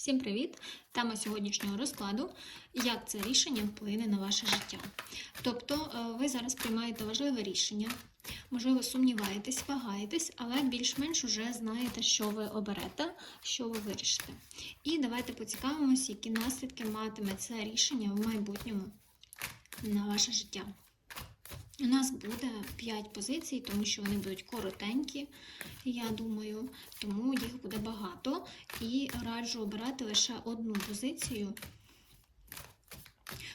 Всім привіт! Тема сьогоднішнього розкладу як це рішення вплине на ваше життя. Тобто е, ви зараз приймаєте важливе рішення, можливо, сумніваєтесь, вагаєтесь, але більш-менш уже знаєте, що ви оберете, що ви вирішите. І давайте поцікавимось, які наслідки матиме це рішення в майбутньому на ваше життя. У нас буде 5 позицій, тому що вони будуть коротенькі, я думаю, тому їх буде багато. І раджу обирати лише одну позицію.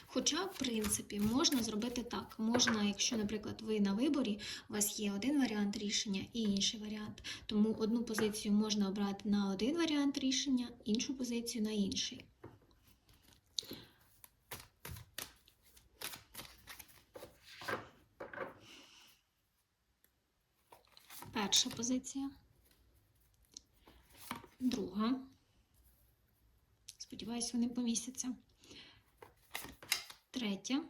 Хоча, в принципі, можна зробити так. Можна, якщо, наприклад, ви на виборі, у вас є один варіант рішення і інший варіант. Тому одну позицію можна обрати на один варіант рішення, іншу позицію на інший. Перша позиція. Друга. Сподіваюсь, вони помістяться. Третя.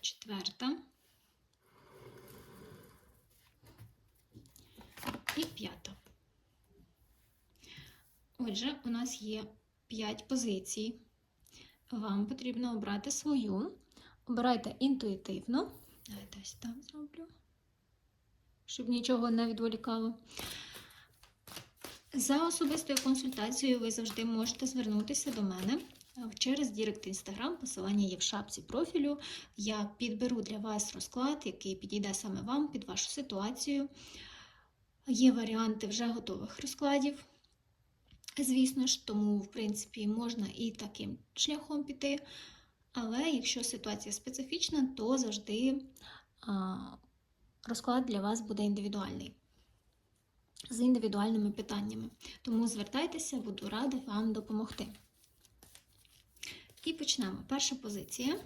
Четверта. І п'ята. Отже, у нас є 5 позицій. Вам потрібно обрати свою. Обирайте інтуїтивно. Давайте ось так зроблю щоб нічого не відволікало. За особистою консультацією ви завжди можете звернутися до мене через Дірект Інстаграм. Посилання є в шапці профілю. Я підберу для вас розклад, який підійде саме вам під вашу ситуацію. Є варіанти вже готових розкладів. Звісно ж, тому, в принципі, можна і таким шляхом піти. Але якщо ситуація специфічна, то завжди розклад для вас буде індивідуальний. З індивідуальними питаннями. Тому звертайтеся, буду рада вам допомогти. І почнемо. Перша позиція.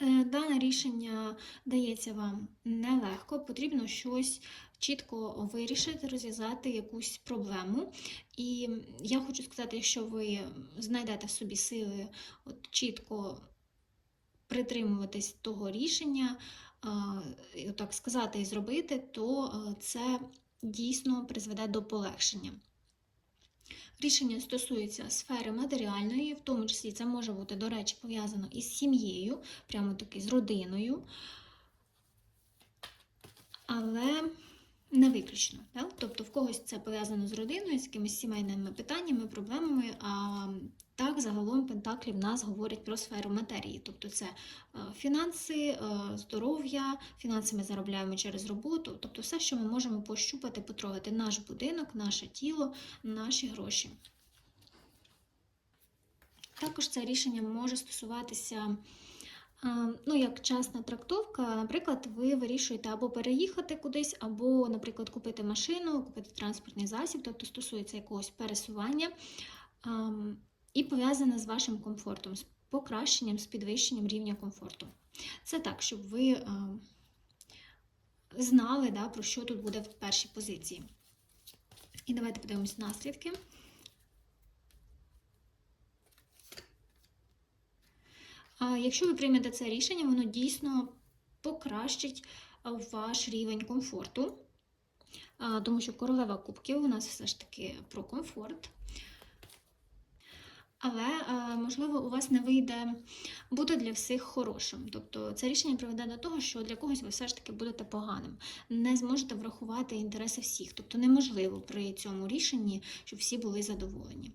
Е, дане рішення дається вам нелегко, потрібно щось чітко вирішити, розв'язати якусь проблему. І я хочу сказати, якщо ви знайдете в собі сили от чітко притримуватись того рішення, так сказати і зробити, то це дійсно призведе до полегшення. Рішення стосується сфери матеріальної, в тому числі це може бути, до речі, пов'язано із сім'єю, прямо таки з родиною. Але не виключно. Так? Тобто в когось це пов'язано з родиною, з якимись сімейними питаннями, проблемами. А так, загалом Пентаклі в нас говорять про сферу матерії. Тобто це е, фінанси, е, здоров'я, фінанси ми заробляємо через роботу, тобто все, що ми можемо пощупати, потрогати наш будинок, наше тіло, наші гроші. Також це рішення може стосуватися ну, як частна трактовка, наприклад, ви вирішуєте або переїхати кудись, або, наприклад, купити машину, купити транспортний засіб, тобто стосується якогось пересування, і пов'язане з вашим комфортом, з покращенням, з підвищенням рівня комфорту. Це так, щоб ви знали, да, про що тут буде в першій позиції. І давайте подивимось наслідки. Якщо ви приймете це рішення, воно дійсно покращить ваш рівень комфорту, тому що королева кубків у нас все ж таки про комфорт. Але, можливо, у вас не вийде бути для всіх хорошим. Тобто це рішення приведе до того, що для когось ви все ж таки будете поганим. Не зможете врахувати інтереси всіх. Тобто неможливо при цьому рішенні, щоб всі були задоволені.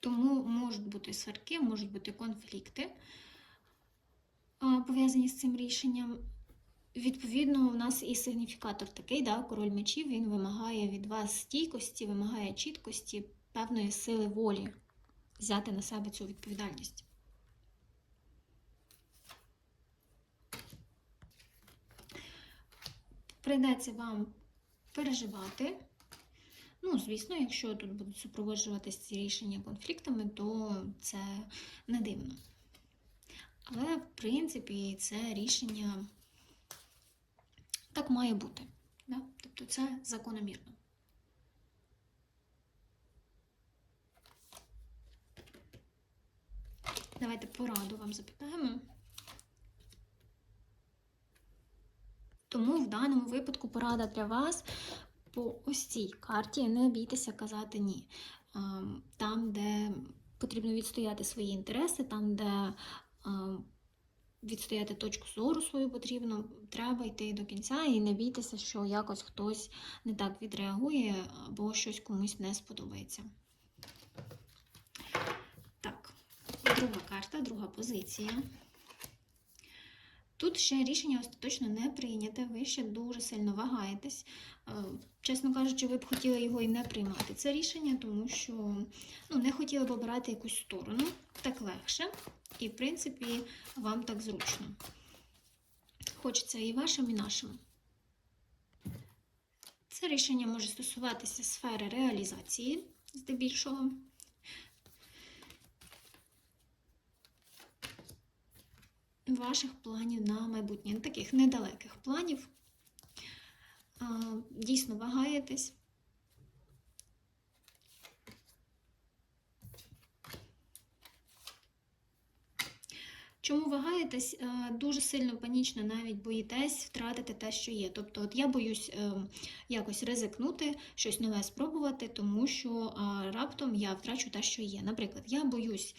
Тому можуть бути сварки, можуть бути конфлікти, пов'язані з цим рішенням. Відповідно, у нас і сигніфікатор такий, да, король мечів, він вимагає від вас стійкості, вимагає чіткості, певної сили волі взяти на себе цю відповідальність. Прийдеться вам переживати. Ну, звісно, якщо тут будуть супроводжуватися ці рішення конфліктами, то це не дивно. Але, в принципі, це рішення так має бути. Да? Тобто це закономірно. Давайте пораду вам запитаємо. Тому в даному випадку порада для вас по ось цій карті не бійтеся казати ні. Ем, Там, де потрібно відстояти свої інтереси, там, де ем, відстояти точку зору свою потрібно, треба йти до кінця і не бійтеся, що якось хтось не так відреагує або щось комусь не сподобається. Так, друга карта, друга позиція. Тут ще рішення остаточно не прийняте, ви ще дуже сильно вагаєтесь. Е, Чесно кажучи, ви б хотіли його і не приймати це рішення, тому що ну, не хотіли б обирати якусь сторону, так легше, і, в принципі, вам так зручно. Хочеться і вашим, і нашим. Це рішення може стосуватися сфери реалізації, здебільшого. Ваших планів на майбутнє, таких недалеких планів. Дійсно вагаєтесь. Чому вагаєтесь? Дуже сильно панічно навіть боїтесь втратити те, що є. Тобто, от я боюсь е, якось ризикнути, щось нове спробувати, тому що раптом я втрачу те, що є. Наприклад, я боюсь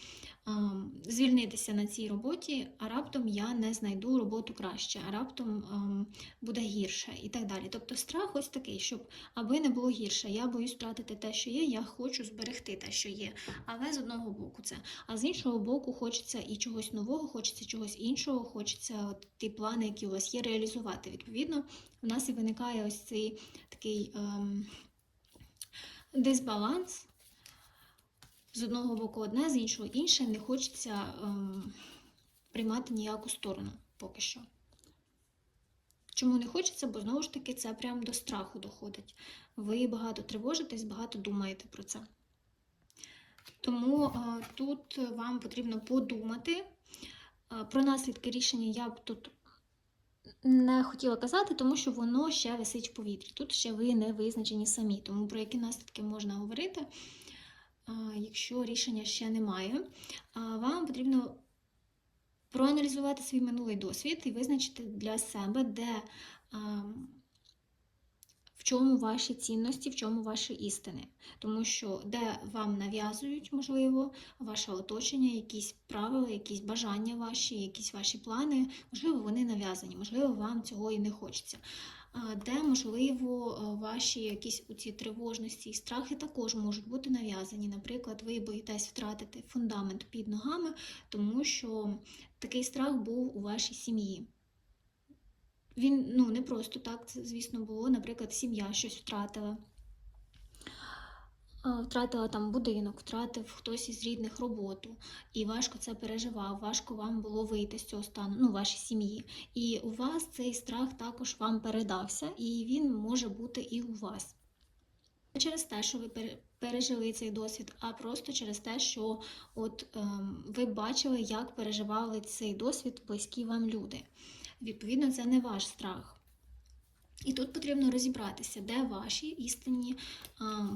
звільнитися на цій роботі, а раптом я не знайду роботу краще, а раптом е, буде гірше і так далі. Тобто, страх ось такий, щоб аби не було гірше, я боюсь втратити те, що є, я хочу зберегти те, що є. Але з одного боку це. А з іншого боку, хочеться і чогось нового, хочеться чогось іншого, хочеться от ті плани, які у вас є, реалізувати. Відповідно, в нас і виникає ось цей такий ем, дисбаланс. З одного боку одне, з іншого інше, не хочеться ем, приймати ніяку сторону поки що. Чому не хочеться? Бо знову ж таки це прямо до страху доходить. Ви багато тривожитесь, багато думаєте про це. Тому а, тут вам потрібно подумати. А, Про наслідки рішення я б тут не хотіла казати, тому що воно ще висить в повітрі. Тут ще ви не визначені самі. Тому про які наслідки можна говорити, якщо рішення ще немає. Вам потрібно проаналізувати свій минулий досвід і визначити для себе, де в чому ваші цінності, в чому ваші істини. Тому що де вам нав'язують, можливо, ваше оточення, якісь правила, якісь бажання ваші, якісь ваші плани, можливо, вони нав'язані, можливо, вам цього і не хочеться. Де, можливо, е, ваші якісь ці тривожності і страхи також можуть бути нав'язані. Наприклад, ви боїтесь втратити фундамент під ногами, тому що такий страх був у вашій сім'ї. Він ну, не просто так, це, звісно, було. Наприклад, сім'я щось втратила. А, Втратила там будинок, втратив хтось із рідних роботу, і важко це переживав, важко вам було вийти з цього стану, ну, вашій сім'ї. І у вас цей страх також вам передався, і він може бути і у вас. Не через те, що ви пере- пережили цей досвід, а просто через те, що от, ем, ви бачили, як переживали цей досвід близькі вам люди. Відповідно, це не ваш страх. І тут потрібно розібратися, де ваші істинні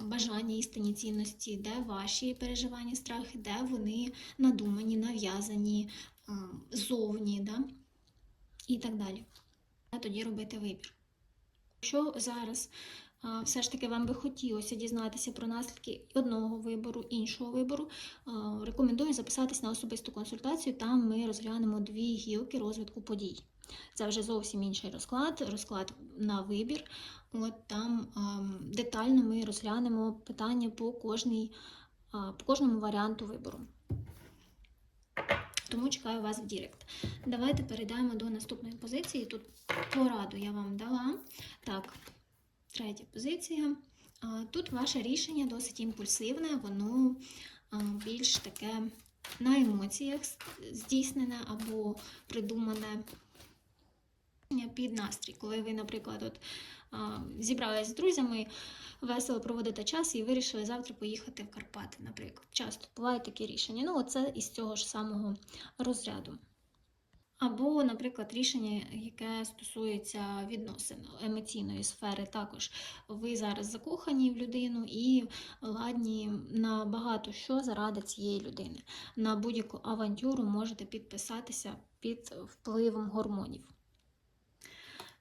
бажання, істинні цінності, де ваші переживання, страхи, де вони надумані, нав'язані, зовні, да? і так далі. А тоді робити вибір. Якщо зараз все ж таки вам би хотілося дізнатися про наслідки одного вибору, іншого вибору, рекомендую записатись на особисту консультацію. Там ми розглянемо дві гілки розвитку подій. Це вже зовсім інший розклад, розклад на вибір. От там ем, детально ми розглянемо питання по, кожній, по кожному варіанту вибору. Тому чекаю вас в Дірект. Давайте перейдемо до наступної позиції. Тут пораду я вам дала. Так, третя позиція. Тут ваше рішення досить імпульсивне, воно більш таке на емоціях здійснене або придумане під настрій, коли ви, наприклад, от, зібралися з друзями, весело проводите час і вирішили завтра поїхати в Карпати, наприклад. Часто бувають такі рішення. Ну, оце із цього ж самого розряду. Або, наприклад, рішення, яке стосується відносин емоційної сфери, також ви зараз закохані в людину і ладні на багато що заради цієї людини. На будь-яку авантюру можете підписатися під впливом гормонів.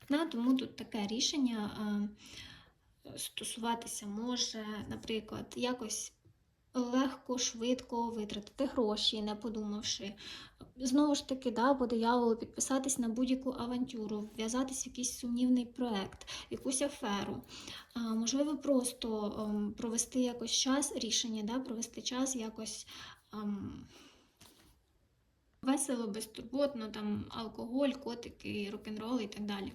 Да, тому тут таке рішення е, стосуватися може, наприклад, якось легко, швидко витратити гроші, не подумавши. Знову ж таки, да, по дияволу підписатись на будь-яку авантюру, вв'язатись в якийсь сумнівний проект, якусь аферу. А, можливо, просто ем, провести якось час, рішення, да, провести час якось. ем, Весело, безтурботно, там алкоголь, котики, рок-н-рол і так далі.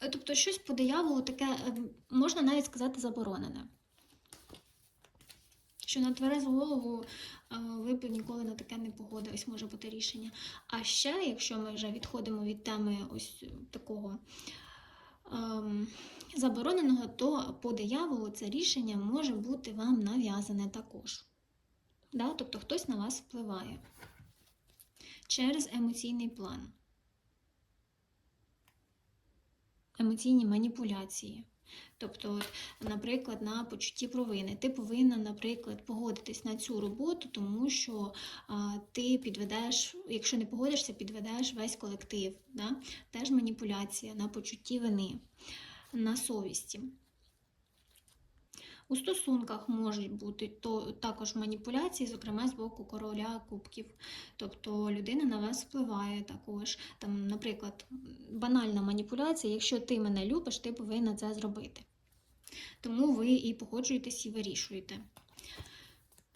Е, Тобто щось по дияволу таке, ем, можна навіть сказати, заборонене. Що на тверезу голову е, ви б ніколи на таке не погодились, може бути рішення. А ще, якщо ми вже відходимо від теми ось такого ем, забороненого, то по дияволу це рішення може бути вам нав'язане також. Да? Тобто хтось на вас впливає через емоційний план, емоційні маніпуляції. Тобто, наприклад, на почутті провини. Ти повинна, наприклад, погодитись на цю роботу, тому що а, ти підведеш, якщо не погодишся, підведеш весь колектив. Да? Теж маніпуляція на почутті вини, на совісті. У стосунках можуть бути то, також маніпуляції, зокрема з боку короля кубків. Тобто людина на вас впливає також. Там, наприклад, банальна маніпуляція, якщо ти мене любиш, ти повинна це зробити. Тому ви і погоджуєтесь, і вирішуєте,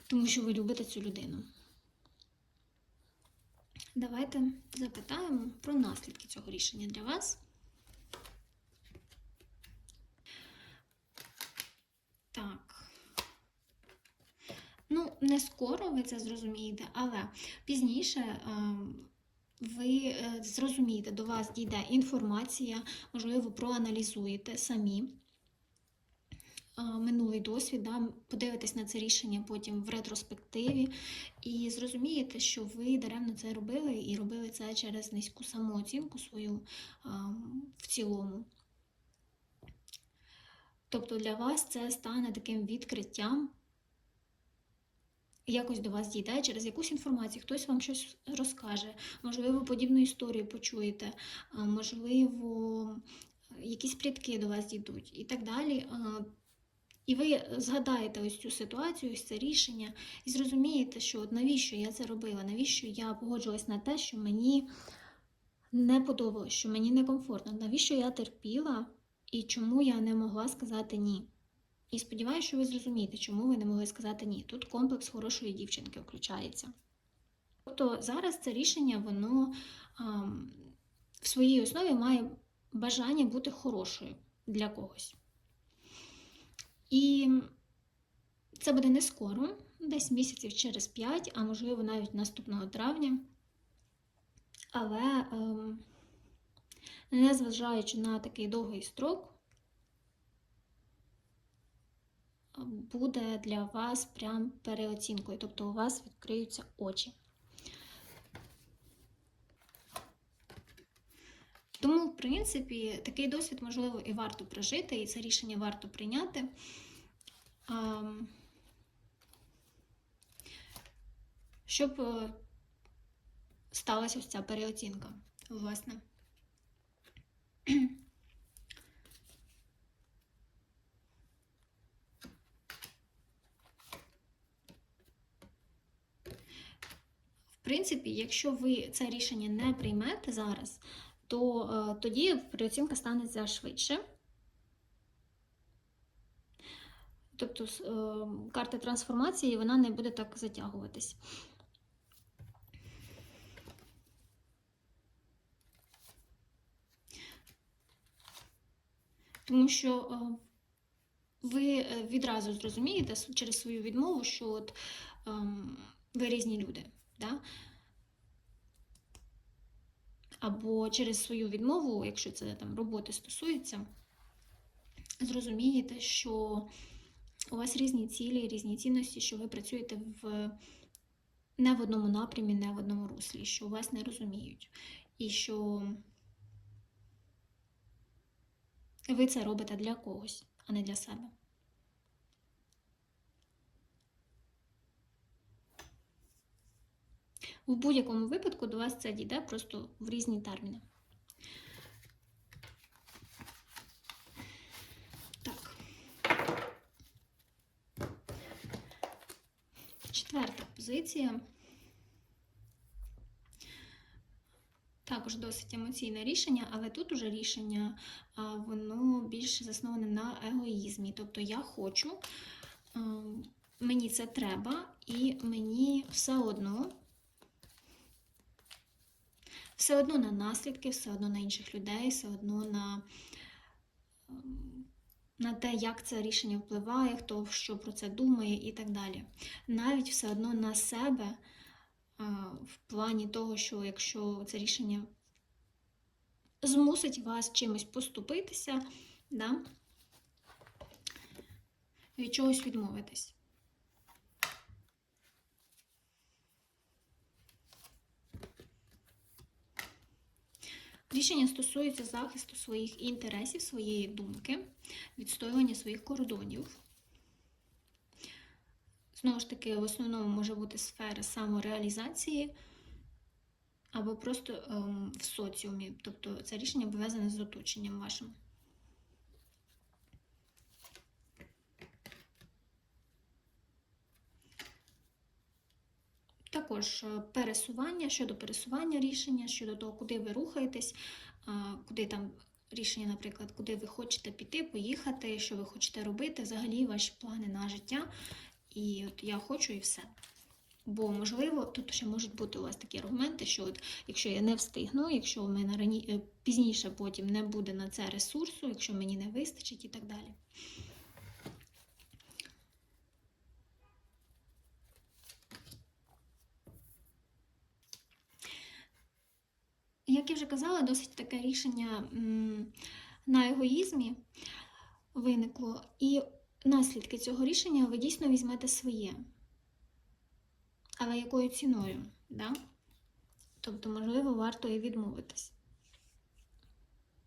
тому що ви любите цю людину. Давайте запитаємо про наслідки цього рішення для вас. Так. Ну, не скоро ви це зрозумієте, але пізніше е, ви е, зрозумієте, до вас дійде інформація, можливо, проаналізуєте самі е, минулий досвід, да, подивитесь на це рішення потім в ретроспективі і зрозумієте, що ви даремно це робили і робили це через низьку самооцінку свою е, в цілому. Тобто для вас це стане таким відкриттям, якось до вас дійде через якусь інформацію, хтось вам щось розкаже, можливо, подібну історію почуєте, можливо, якісь плітки до вас дійдуть і так далі. І ви згадаєте ось цю ситуацію, ось це рішення, і зрозумієте, що от навіщо я це робила, навіщо я погоджилась на те, що мені не подобалось, що мені некомфортно, навіщо я терпіла і чому я не могла сказати ні. І сподіваюся, що ви зрозумієте, чому ви не могли сказати ні. Тут комплекс хорошої дівчинки включається. Тобто зараз це рішення, воно а, в своїй основі має бажання бути хорошою для когось. І це буде не скоро, десь місяців через 5, а можливо навіть наступного травня. Але, ем, незважаючи на такий довгий строк, буде для вас прям переоцінкою, тобто у вас відкриються очі. Тому, в принципі, такий досвід, можливо, і варто прожити, і це рішення варто прийняти. Щоб е, сталася ось ця переоцінка, власне. В принципі, якщо ви це рішення не приймете зараз, то е, тоді переоцінка станеться швидше. Тобто е, карта трансформації вона не буде так затягуватись. Тому що е, ви е, відразу зрозумієте через свою відмову, що от, ем, ви різні люди. Да? Або через свою відмову, якщо це там роботи стосується, зрозумієте, що у вас різні цілі, різні цінності, що ви працюєте в не в одному напрямі, не в одному руслі, що вас не розуміють. І що ви це робите для когось, а не для себе. В будь-якому випадку до вас це дійде просто в різні терміни. Так. Четверта позиція. Також досить емоційне рішення, але тут уже рішення воно більше засноване на егоїзмі. Тобто я хочу, ем, мені це треба, і мені все одно все одно на наслідки, все одно на інших людей, все одно на, ем, на те, як це рішення впливає, хто що про це думає і так далі. Навіть все одно на себе в плані того, що якщо це рішення змусить вас чимось поступитися, да? від чогось відмовитись. Рішення стосується захисту своїх інтересів, своєї думки, відстоювання своїх кордонів. Знову ж таки, в основному може бути сфера самореалізації або просто ем, в соціумі. Тобто це рішення пов'язане з оточенням вашим. Також е, пересування щодо пересування рішення, щодо того, куди ви рухаєтесь, куди там рішення, наприклад, куди ви хочете піти, поїхати, що ви хочете робити, взагалі ваші плани на життя. І от я хочу і все. Бо, можливо, тут ще можуть бути у вас такі аргументи, що от, якщо я не встигну, якщо в мене рані... е, пізніше потім не буде на це ресурсу, якщо мені не вистачить і так далі. Як я вже казала, досить таке рішення на егоїзмі виникло, і наслідки цього рішення ви дійсно візьмете своє. Але якою ціною? Да? Тобто, можливо, варто і відмовитись.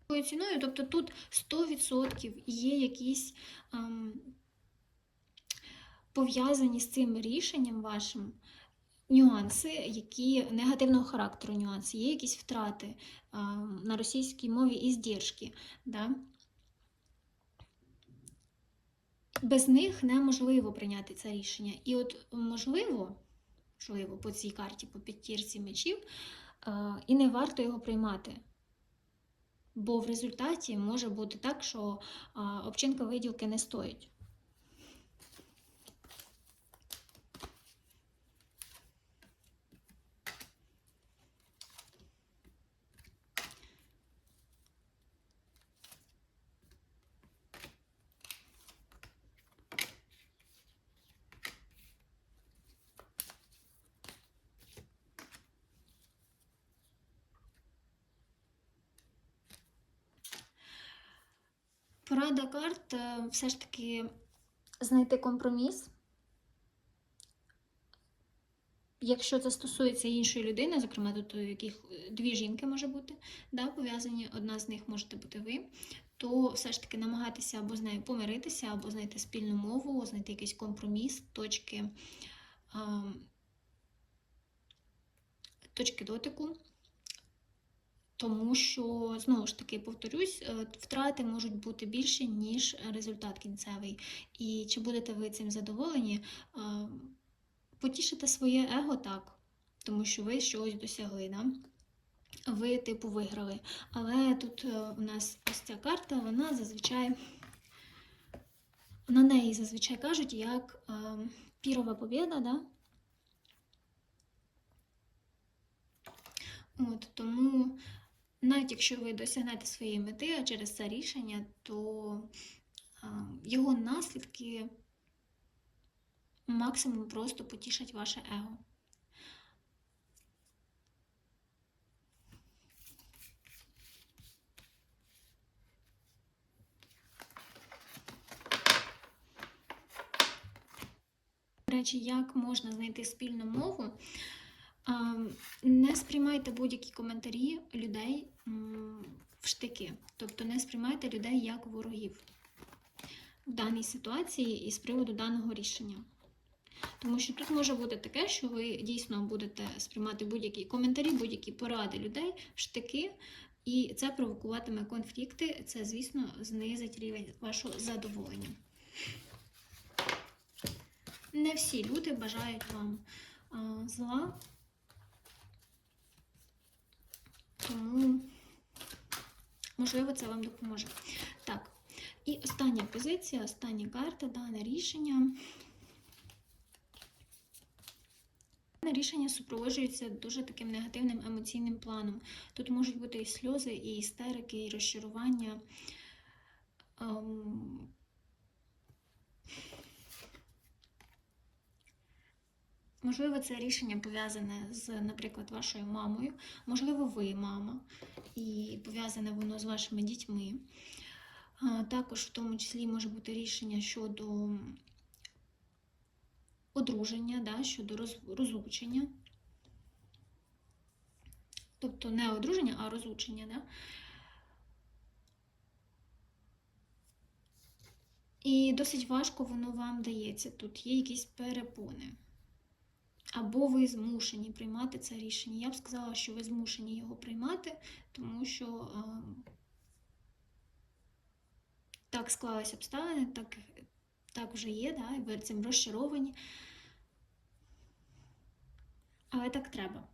Якою ціною? Тобто тут 100% є якісь ем, пов'язані з цим рішенням вашим нюанси, які негативного характеру нюанси, є якісь втрати на російській мові і здержки. Да? Без них неможливо прийняти це рішення. І от можливо, можливо, по цій карті, по п'ятірці мечів, і не варто його приймати. Бо в результаті може бути так, що обчинка виділки не стоїть. Порада карт е, все ж таки знайти компроміс. Якщо це стосується іншої людини, зокрема, тут у яких е, дві жінки може бути да, пов'язані, одна з них можете бути ви, то все ж таки намагатися або з нею помиритися, або знайти спільну мову, знайти якийсь компроміс, точки, точки дотику. Тому що, знову ж таки, повторюсь, е, втрати можуть бути більші, ніж результат кінцевий. І чи будете ви цим задоволені? Потішите своє его так, тому що ви щось досягли. Да? Ви, типу, виграли. Але тут е, у нас ось ця карта, вона зазвичай на неї зазвичай кажуть як е, пірова побєда, да? От, тому навіть якщо ви досягнете своєї мети через це рішення, то його наслідки максимум просто потішать ваше его. До речі, як можна знайти спільну мову? Не сприймайте будь-які коментарі людей в штики. Тобто не сприймайте людей як ворогів в даній ситуації і з приводу даного рішення. Тому що тут може бути таке, що ви дійсно будете сприймати будь-які коментарі, будь-які поради людей штики, і це провокуватиме конфлікти. Це, звісно, знизить рівень вашого задоволення. не всі люди бажають вам зла. Тому, можливо, це вам допоможе. Так, і остання позиція, остання карта, дане рішення. Дане рішення супроводжується дуже таким негативним емоційним планом. Тут можуть бути і сльози, і істерики, і розчарування. Можливо, це рішення пов'язане з, наприклад, вашою мамою, можливо, ви мама, і пов'язане воно з вашими дітьми. Також в тому числі може бути рішення щодо одруження, да, щодо роз- розлучення. Тобто не одруження, а розлучення. Да? І досить важко воно вам дається. Тут є якісь перепони. Або ви змушені приймати це рішення. Я б сказала, що ви змушені його приймати, тому що е, так склалися обставини, так, так вже є, да, і ви цим розчаровані. Але так треба.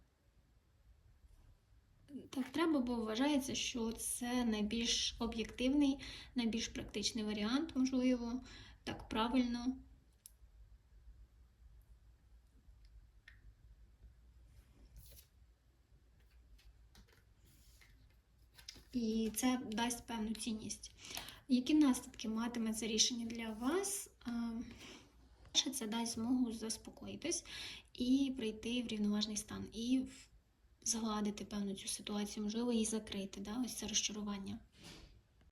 Так треба, бо вважається, що це найбільш об'єктивний, найбільш практичний варіант, можливо, так правильно. І це дасть певну цінність. Які наслідки матиме це рішення для вас? Це дасть змогу заспокоїтись і прийти в рівноважний стан, і згладити певну цю ситуацію, можливо, її закрити, да? ось це розчарування.